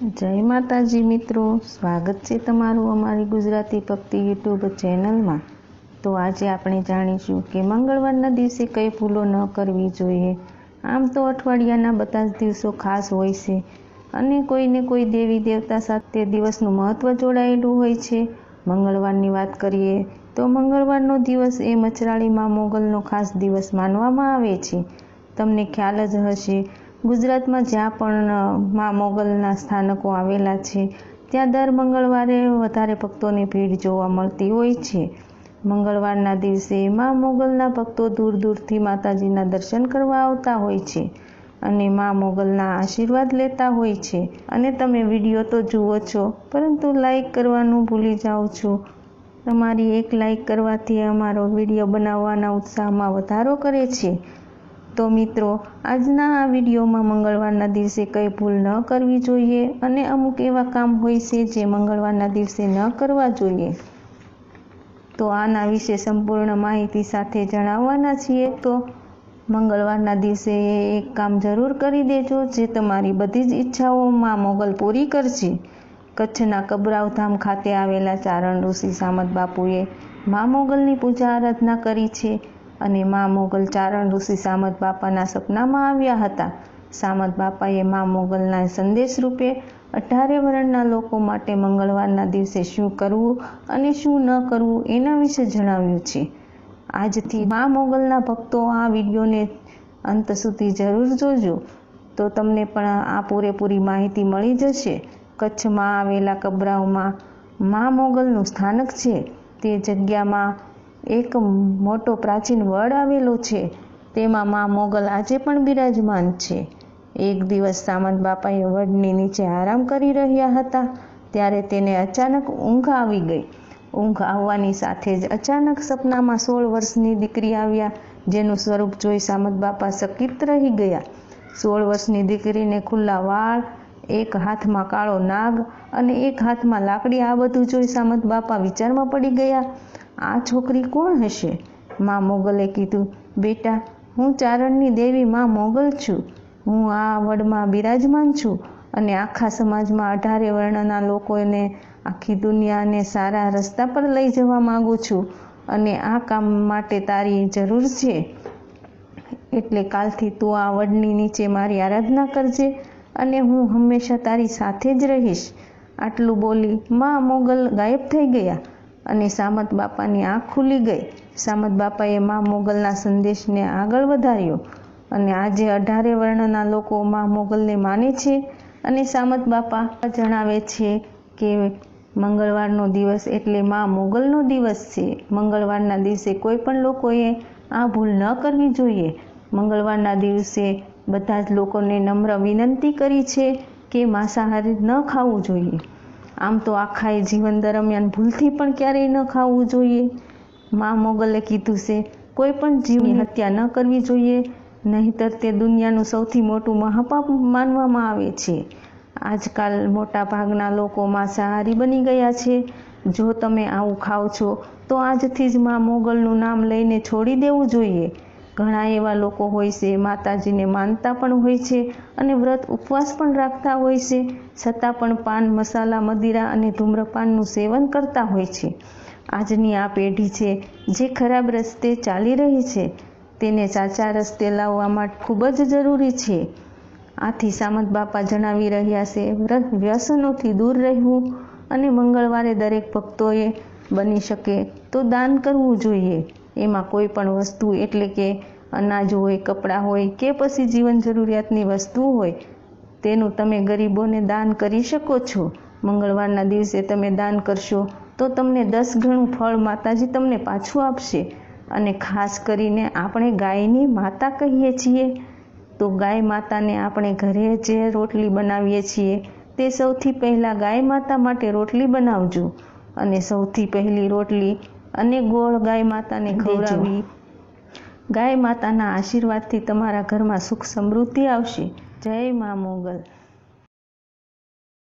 જય માતાજી મિત્રો, સ્વાગત છે તમારું અમારી ગુજરાતી ભક્તિ યુટ્યુબ ચેનલમાં. તો આજે આપણે જાણીશું કે મંગળવારના દિવસે કઈ ભૂલો ન કરવી જોઈએ. આમ તો અઠવાડિયાના બધા જ દિવસો ખાસ હોય છે અને કોઈને કોઈ દેવી દેવતા સાથે દિવસનું મહત્ત્વ જોડાયેલું હોય છે. મંગળવારની વાત કરીએ તો મંગળવારનો દિવસ એ મચરાળીમાં મોગલનો ખાસ દિવસ માનવામાં આવે છે. તમને ખ્યાલ જ હશે ગુજરાતમાં જ્યાં પણ મા મોગલના સ્થાનકો આવેલા છે, ત્યાં દર મંગળવારે વધારે ભક્તોની ભીડ જોવા મળતી હોય છે. મંગળવારના દિવસે મા મોગલના ભક્તો દૂર દૂરથી માતાજીના દર્શન કરવા આવતા હોય છે અને મા મોગલના આશીર્વાદ લેતા હોય છે. અને તમે વીડિયો તો જુઓ છો, પરંતુ લાઈક કરવાનું ભૂલી જાઓ છો. તમારી એક લાઈક કરવાથી અમારો વીડિયો બનાવવાના ઉત્સાહમાં વધારો કરે છે. તો મિત્રો, આજના આ વિડીયોમાં મંગળવારના દિવસે કંઈ ભૂલ ન કરવી જોઈએ અને અમુક એવા કામ હોય છે જે મંગળવારના દિવસે ન કરવા જોઈએ. તો આના વિશે સંપૂર્ણ માહિતી સાથે જણાવવાના છીએ. તો મંગળવારના દિવસે એક કામ જરૂર કરી દેજો જે તમારી બધી જ ઈચ્છાઓમાં મોગલ પૂરી કરશે. કચ્છના કબરાવધામ ખાતે આવેલા ચારણ ઋષિ સામત બાપુએ મા મોગલની પૂજા આરાધના કરી છે. અને મા મોગલ ચારણ ઋષિ સામત બાપાના સપનામાં આવ્યા હતા. સામત બાપાએ મા મોગલના સંદેશ રૂપે અઢારે વર્ણના લોકો માટે મંગળવારના દિવસે શું કરવું અને શું ન કરવું એના વિશે જણાવ્યું છે. આજથી મા મોગલના ભક્તો આ વિડીયોને અંત સુધી જરૂર જોજો. તો તમને પણ આ પૂરેપૂરી માહિતી મળી જશે. કચ્છમાં આવેલા કબરાઓમાં મા મોગલનું સ્થાનક છે. તે જગ્યામાં એક મોટો પ્રાચીન વડ આવેલો છે. તેમાં મા મોગલ આજે પણ બિરાજમાન છે. એક દિવસ સામંત બાપાએ વડની નીચે આરામ કરી રહ્યા હતા. ત્યારે તેને અચાનક ઊંઘ આવી ગઈ. ઊંઘ આવવાની સાથે જ અચાનક સપનામાં સોળ વર્ષની દીકરી આવ્યા, જેનું સ્વરૂપ જોઈ સામંત બાપા સકિત રહી ગયા. સોળ વર્ષની દીકરીને ખુલ્લા વાળ, એક હાથમાં કાળો નાગ અને એક હાથમાં લાકડી આ બધું જોઈ સામંત બાપા વિચારમાં પડી ગયા. આ છોકરી કોણ હશે? મા મોગલે કીધું, બેટા, હું ચારણની દેવી મા મોગલ છું. હું આ વડમાં બિરાજમાન છું અને આખા સમાજમાં અઢારે વર્ણના લોકોને આખી દુનિયાને સારા રસ્તા પર લઈ જવા માગું છું અને આ કામ માટે તારી જરૂર છે. એટલે કાલથી તું આ વડની નીચે મારી આરાધના કરજે અને હું હંમેશા તારી સાથે જ રહીશ. આટલું બોલી મા મોગલ ગાયબ થઈ ગયા. અને સામત બાપાની આંખ ખુલી ગઈ. સામત બાપાએ મા મોગલના સંદેશને આગળ વધાર્યો અને આજે અઢારે વર્ણના લોકો મા મોગલને માને છે અને સામત બાપા જણાવે છે કે મંગળવારનો દિવસ એટલે મા મોગલનો દિવસ છે. મંગળવારના દિવસે કોઈ પણ લોકોએ આ ભૂલ ન કરવી જોઈએ. મંગળવારના દિવસે બધા જ લોકોને નમ્ર વિનંતી કરી છે કે માંસાહારી ન ખાવું જોઈએ. આમ તો આખા એ જીવન દરમિયાન ભૂલથી પણ ક્યારેય ન ખાવું જોઈએ. મા મોગલે કીધું છે, કોઈ પણ જીવની હત્યા ન કરવી જોઈએ, નહીતર તે દુનિયાનું સૌથી મોટું મહાપાપ માનવામાં આવે છે. આજકાલ મોટા ભાગના લોકો માંસાહારી બની ગયા છે. જો તમે આવું ખાઓ છો, તો આજથી જ મા મોગલનું નામ લઈને છોડી દેવું જોઈએ. ઘણા એવા લોકો હોય છે, માતાજીને માનતા પણ હોય છે અને વ્રત ઉપવાસ પણ રાખતા હોય છે, છતાં પણ પાન, મસાલા, મદિરા અને ધૂમ્રપાનનું સેવન કરતા હોય છે. આજની આ પેઢી છે, જે ખરાબ રસ્તે ચાલી રહી છે, તેને સાચા રસ્તે લાવવા માટે ખૂબ જ જરૂરી છે. આથી સામંત બાપા જણાવી રહ્યા છે, વ્રત વ્યસનોથી દૂર રહેવું અને મંગળવારે દરેક ભક્તોએ બની શકે તો દાન કરવું જોઈએ. એમાં કોઈ પણ વસ્તુ એટલે કે અનાજ હોય, કપડાં હોય કે પછી જીવન જરૂરિયાતની વસ્તુ હોય, તેનું તમે ગરીબોને દાન કરી શકો છો. મંગળવારના દિવસે તમે દાન કરશો તો તમને દસ ગણું ફળ માતાજી તમને પાછું આપશે. અને ખાસ કરીને આપણે ગાયની માતા કહીએ છીએ. તો ગાય માતાને આપણે ઘરે જે રોટલી બનાવીએ છીએ, તે સૌથી પહેલાં ગાય માતા માટે રોટલી બનાવજો. અને સૌથી પહેલી રોટલી અને ગોળ ગાય માતાને ખવડાવી. ગાય માતાના આશીર્વાદથી તમારા ઘરમાં સુખ સમૃદ્ધિ આવશે. જય મા મોગલ.